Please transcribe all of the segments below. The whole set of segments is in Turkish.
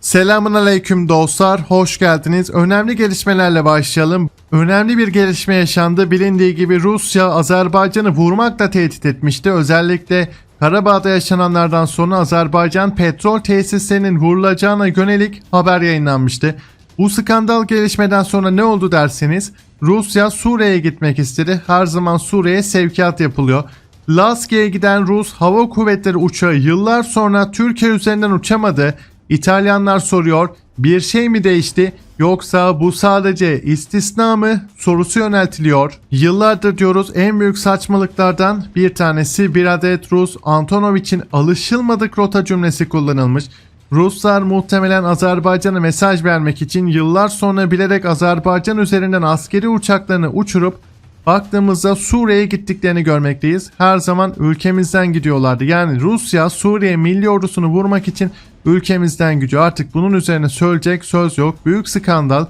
Selamun aleyküm dostlar, hoş geldiniz. Önemli gelişmelerle başlayalım. Önemli bir gelişme yaşandı. Bilindiği gibi Rusya Azerbaycan'ı vurmakla tehdit etmişti. Özellikle Karabağ'da yaşananlardan sonra Azerbaycan petrol tesislerinin vurulacağına yönelik haber yayınlanmıştı. Bu skandal gelişmeden sonra ne oldu derseniz Rusya Suriye'ye gitmek istedi. Her zaman Suriye'ye sevkiyat yapılıyor. Laski'ye giden Rus Hava Kuvvetleri uçağı yıllar sonra Türkiye üzerinden uçamadı. İtalyanlar soruyor bir şey mi değişti yoksa bu sadece istisna mı sorusu yöneltiliyor. Yıllardır diyoruz en büyük saçmalıklardan bir tanesi bir adet Rus Antonov için alışılmadık rota cümlesi kullanılmış. Ruslar muhtemelen Azerbaycan'a mesaj vermek için yıllar sonra bilerek Azerbaycan üzerinden askeri uçaklarını uçurup baktığımızda Suriye'ye gittiklerini görmekteyiz. Her zaman ülkemizden gidiyorlardı. Yani Rusya Suriye milli ordusunu vurmak için ülkemizden gidiyor. Artık bunun üzerine söyleyecek söz yok. Büyük skandal.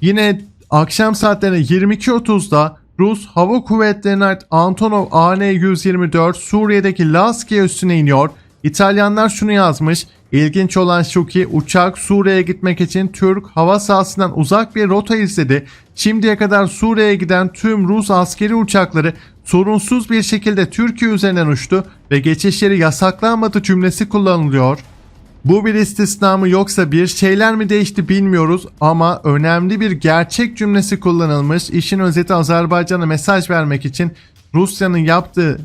Yine akşam saatlerinde 22.30'da Rus Hava Kuvvetleri'ne ait Antonov AN-124 Suriye'deki Laskiye üstüne iniyor. İtalyanlar şunu yazmış. İlginç olan şu ki uçak Suriye'ye gitmek için Türk hava sahasından uzak bir rota izledi. Şimdiye kadar Suriye'ye giden tüm Rus askeri uçakları sorunsuz bir şekilde Türkiye üzerinden uçtu ve geçişleri yasaklanmadı cümlesi kullanılıyor. Bu bir istisna mı yoksa bir şeyler mi değişti bilmiyoruz ama önemli bir gerçek cümlesi kullanılmış. İşin özeti Azerbaycan'a mesaj vermek için Rusya'nın yaptığı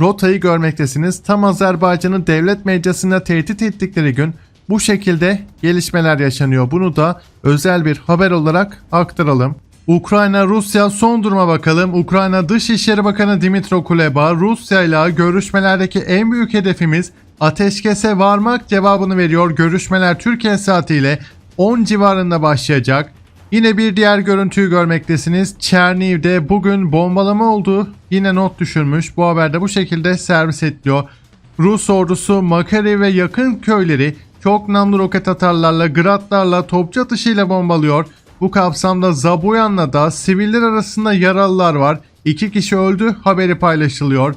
rotayı görmektesiniz. Tam Azerbaycan'ın devlet medyasında tehdit ettikleri gün bu şekilde gelişmeler yaşanıyor. Bunu da özel bir haber olarak aktaralım. Ukrayna Rusya son duruma bakalım. Ukrayna Dışişleri Bakanı Dimitro Kuleba Rusya ile görüşmelerdeki en büyük hedefimiz ateşkese varmak cevabını veriyor. Görüşmeler Türkiye saatiyle 10 civarında başlayacak. Yine bir diğer görüntüyü görmektesiniz. Çerniv'de bugün bombalama oldu. Yine not düşürmüş. Bu haberde bu şekilde servis ediliyor. Rus ordusu Makari ve yakın köyleri çok namlu roket atarlarla, gradlarla, topçu atışıyla bombalıyor. Bu kapsamda Zaboyan'la da siviller arasında yaralılar var. İki kişi öldü haberi paylaşılıyor.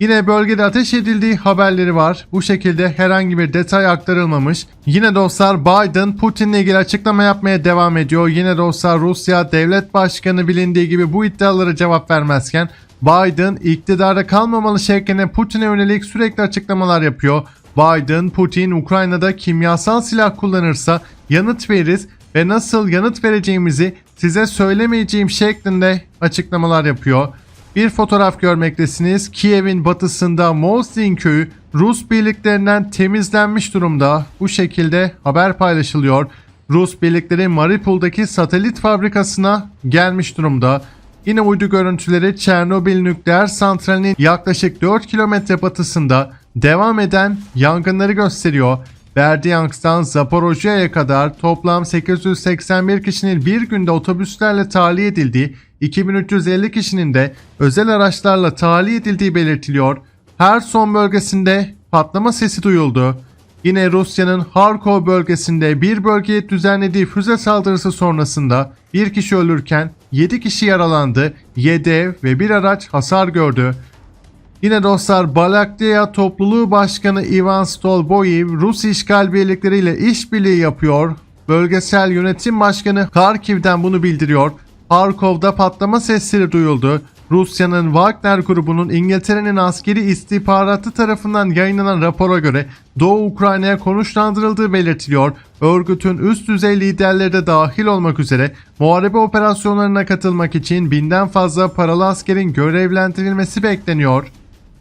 Yine bölgede ateş edildiği haberleri var. Bu şekilde herhangi bir detay aktarılmamış. Yine dostlar Biden Putin'le ilgili açıklama yapmaya devam ediyor. Yine dostlar Rusya devlet başkanı bilindiği gibi bu iddialara cevap vermezken Biden iktidarda kalmamalı şeklinde Putin'e yönelik sürekli açıklamalar yapıyor. Biden, Putin Ukrayna'da kimyasal silah kullanırsa yanıt veririz ve nasıl yanıt vereceğimizi size söylemeyeceğim şeklinde açıklamalar yapıyor. Bir fotoğraf görmektesiniz. Kiev'in batısında Mozdin köyü Rus birliklerinden temizlenmiş durumda. Bu şekilde haber paylaşılıyor. Rus birlikleri Mariupol'daki satelit fabrikasına gelmiş durumda. Yine uydu görüntüleri Çernobil nükleer santralinin yaklaşık 4 kilometre batısında devam eden yangınları gösteriyor. Berdyansk'tan Zaporojye'ye kadar toplam 881 kişinin bir günde otobüslerle tahliye edildiği, 2350 kişinin de özel araçlarla tahliye edildiği belirtiliyor. Her son bölgesinde patlama sesi duyuldu. Yine Rusya'nın Harkov bölgesinde bir bölgeye düzenlediği füze saldırısı sonrasında bir kişi ölürken 7 kişi yaralandı, 7 ev ve bir araç hasar gördü. Yine dostlar Balaklia topluluğu başkanı Ivan Stolboyev Rus işgal birlikleriyle işbirliği yapıyor. Bölgesel yönetim başkanı Kharkiv'den bunu bildiriyor. Harkov'da patlama sesleri duyuldu. Rusya'nın Wagner grubunun İngiltere'nin askeri istihbaratı tarafından yayınlanan rapora göre Doğu Ukrayna'ya konuşlandırıldığı belirtiliyor. Örgütün üst düzey liderleri de dahil olmak üzere muharebe operasyonlarına katılmak için binden fazla paralı askerin görevlendirilmesi bekleniyor.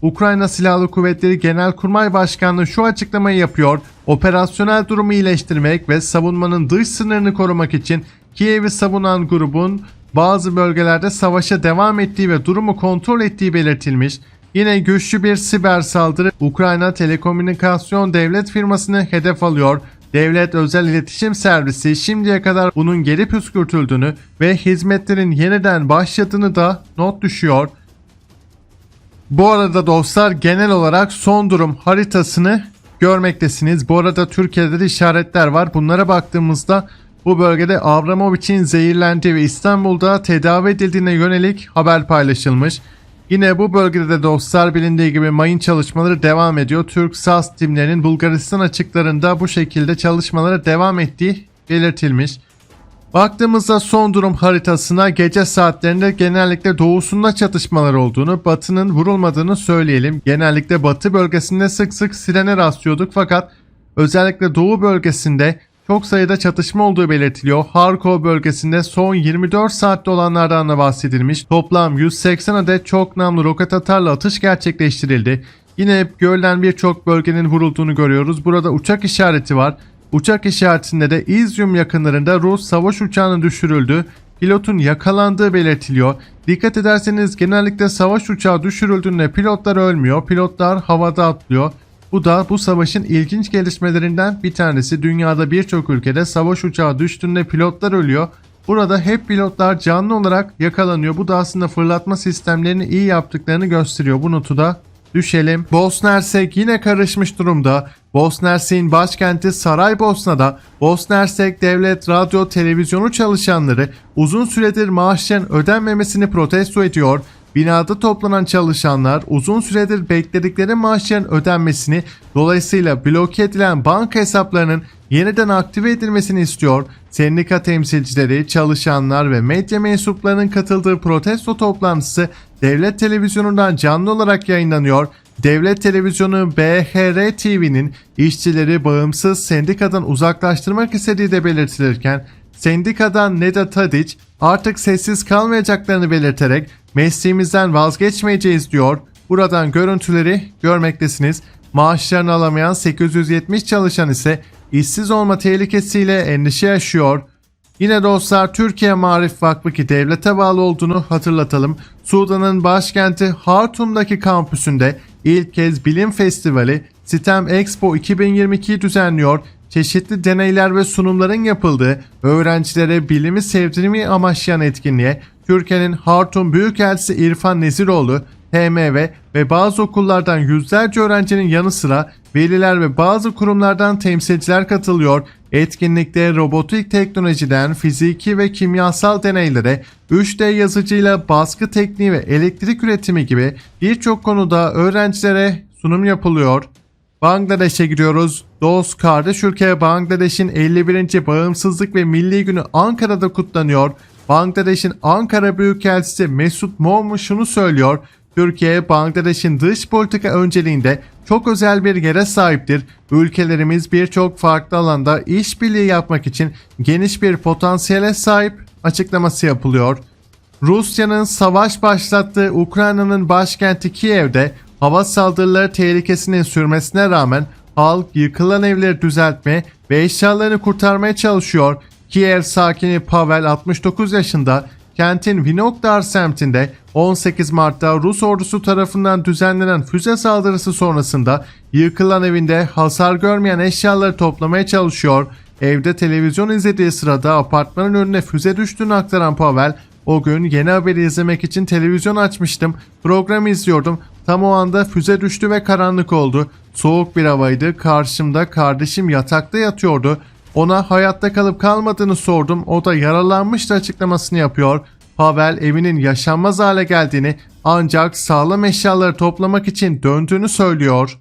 Ukrayna Silahlı Kuvvetleri Genelkurmay Başkanlığı şu açıklamayı yapıyor. Operasyonel durumu iyileştirmek ve savunmanın dış sınırını korumak için Kiev'i savunan grubun bazı bölgelerde savaşa devam ettiği ve durumu kontrol ettiği belirtilmiş. Yine güçlü bir siber saldırı Ukrayna Telekomünikasyon Devlet firmasını hedef alıyor. Devlet Özel İletişim Servisi şimdiye kadar bunun geri püskürtüldüğünü ve hizmetlerin yeniden başladığını da not düşüyor. Bu arada dostlar genel olarak son durum haritasını görmektesiniz. Bu arada Türkiye'de de işaretler var. Bunlara baktığımızda bu bölgede Avramovich'in zehirlendiği ve İstanbul'da tedavi edildiğine yönelik haber paylaşılmış. Yine bu bölgede de dostlar bilindiği gibi mayın çalışmaları devam ediyor. Türk SAS timlerinin Bulgaristan açıklarında bu şekilde çalışmalara devam ettiği belirtilmiş. Baktığımızda son durum haritasına gece saatlerinde genellikle doğusunda çatışmalar olduğunu, batının vurulmadığını söyleyelim. Genellikle batı bölgesinde sık sık sirene rastlıyorduk fakat özellikle doğu bölgesinde çok sayıda çatışma olduğu belirtiliyor. Harkov bölgesinde son 24 saatte olanlardan da bahsedilmiş. Toplam 180 adet çok namlu roket atarla atış gerçekleştirildi. Yine görülen birçok bölgenin vurulduğunu görüyoruz. Burada uçak işareti var. Uçak işaretinde de İzyum yakınlarında Rus savaş uçağının düşürüldü. Pilotun yakalandığı belirtiliyor. Dikkat ederseniz genellikle savaş uçağı düşürüldüğünde pilotlar ölmüyor. Pilotlar havada atlıyor. Bu da bu savaşın ilginç gelişmelerinden bir tanesi. Dünyada birçok ülkede savaş uçağı düştüğünde pilotlar ölüyor. Burada hep pilotlar canlı olarak yakalanıyor. Bu da aslında fırlatma sistemlerini iyi yaptıklarını gösteriyor. Bu notu da düşelim. Bosna Hersek yine karışmış durumda. Bosna Hersek'in başkenti Saraybosna'da Bosna Hersek Devlet Radyo Televizyonu çalışanları uzun süredir maaşların ödenmemesini protesto ediyor. Binada toplanan çalışanlar uzun süredir bekledikleri maaşların ödenmesini dolayısıyla bloke edilen banka hesaplarının yeniden aktive edilmesini istiyor. Sendika temsilcileri, çalışanlar ve medya mensuplarının katıldığı protesto toplantısı devlet televizyonundan canlı olarak yayınlanıyor. Devlet televizyonu BHR TV'nin işçileri bağımsız sendikadan uzaklaştırmak istediği de belirtilirken sendikadan Neda Tadic artık sessiz kalmayacaklarını belirterek mesleğimizden vazgeçmeyeceğiz diyor. Buradan görüntüleri görmektesiniz. Maaşlarını alamayan 870 çalışan ise işsiz olma tehlikesiyle endişe yaşıyor. Yine dostlar Türkiye Marif Vakfı ki devlete bağlı olduğunu hatırlatalım. Sudan'ın başkenti Hartum'daki kampüsünde ilk kez bilim festivali STEM Expo 2022'yi düzenliyor. Çeşitli deneyler ve sunumların yapıldığı öğrencilere bilimi sevdirmeyi amaçlayan etkinliğe Türkiye'nin Hartum Büyükelçisi İrfan Neziroğlu, TMV ve bazı okullardan yüzlerce öğrencinin yanı sıra veliler ve bazı kurumlardan temsilciler katılıyor. Etkinlikte robotik teknolojiden fiziki ve kimyasal deneylere, 3D yazıcıyla baskı tekniği ve elektrik üretimi gibi birçok konuda öğrencilere sunum yapılıyor. Bangladeş'e gidiyoruz. Dost kardeş ülke Bangladeş'in 51. Bağımsızlık ve Milli Günü Ankara'da kutlanıyor. Bangladeş'in Ankara Büyükelçisi Mesut Momu şunu söylüyor. Türkiye, Bangladeş'in dış politika önceliğinde çok özel bir yere sahiptir. Ülkelerimiz birçok farklı alanda işbirliği yapmak için geniş bir potansiyele sahip açıklaması yapılıyor. Rusya'nın savaş başlattığı Ukrayna'nın başkenti Kiev'de hava saldırıları tehlikesinin sürmesine rağmen halk yıkılan evleri düzeltmeye ve eşyalarını kurtarmaya çalışıyor. Kiev sakini Pavel 69 yaşında kentin Vinogdar semtinde 18 Mart'ta Rus ordusu tarafından düzenlenen füze saldırısı sonrasında yıkılan evinde hasar görmeyen eşyaları toplamaya çalışıyor. Evde televizyon izlediği sırada apartmanın önüne füze düştüğünü aktaran Pavel o gün yeni haberi izlemek için televizyon açmıştım. Program izliyordum. Tam o anda füze düştü ve karanlık oldu. Soğuk bir havaydı. Karşımda kardeşim yatakta yatıyordu. Ona hayatta kalıp kalmadığını sordum. O da yaralanmıştı açıklamasını yapıyor. Pavel evinin yaşanmaz hale geldiğini ancak sağlam eşyaları toplamak için döndüğünü söylüyor.